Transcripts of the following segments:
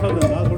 사드拿.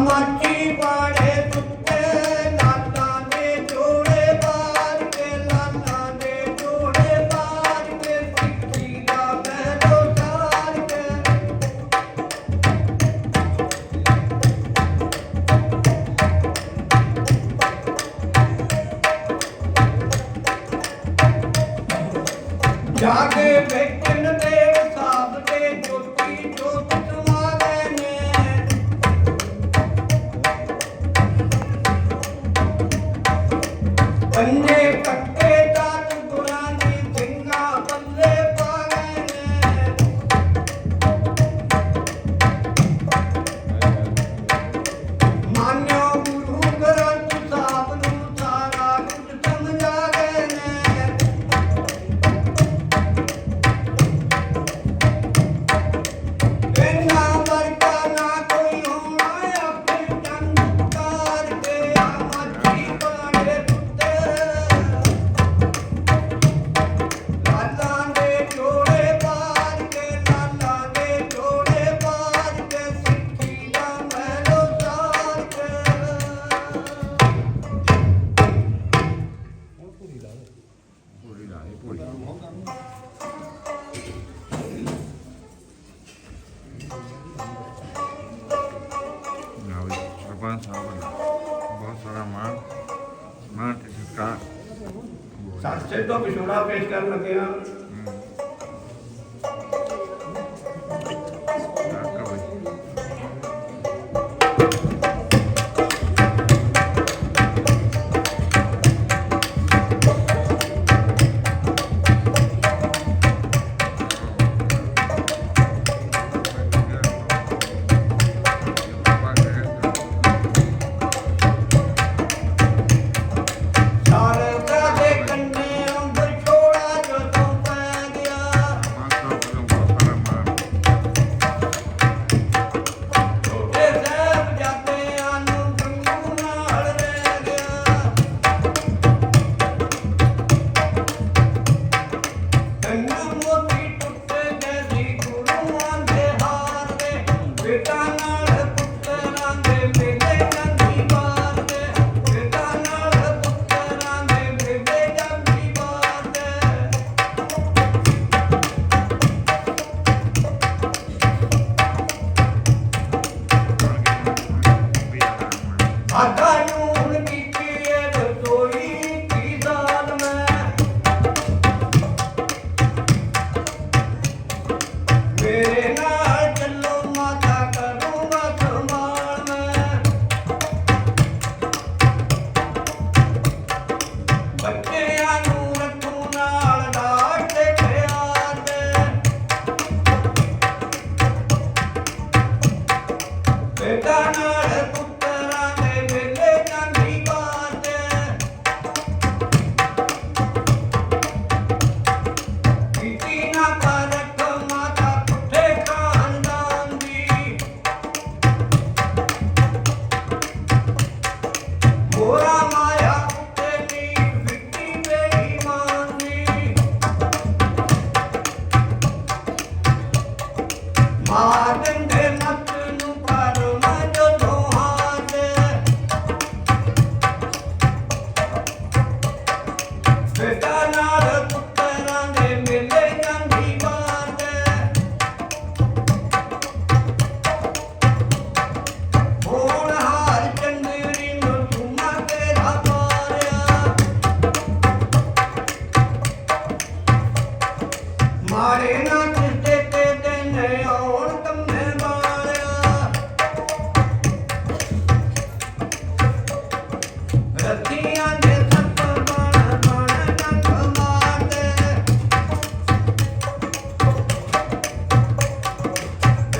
I'm like. ಬಂದೇ ಪಟ್ಟ ਪੂਰੀ ਲਾਣੀ ਪੂਰੀ ਨਾ ਵੀ ਸਰਪੰਚ ਸਾਹਿਬ ਨੇ ਬਹੁਤ ਸਾਰਾ ਮਾਨ ਮਾਨ ਤੇ ਸਰਕਾਰ ਸਾਚੇ ਤੋਂ ਪਿਛੋੜਾ ਪੇਸ਼ ਕਰਨ ਲੱਗੇ ਹਾਂ।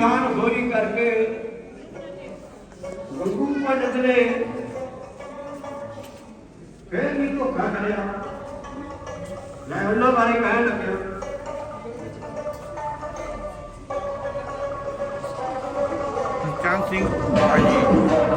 ਦਾਨ ਹੋਈ ਕਰਕੇ ਗੁਰੂ ਪੰਡਤ ਨੇ ਫਿਰ ਵੀ ਧੋਖਾ ਕਰਿਆ। ਮੈਂ ਉਹਨਾਂ ਬਾਰੇ ਕਹਿਣ ਲੱਗਿਆ। ਚਾਂਸੀ ਭਾਈ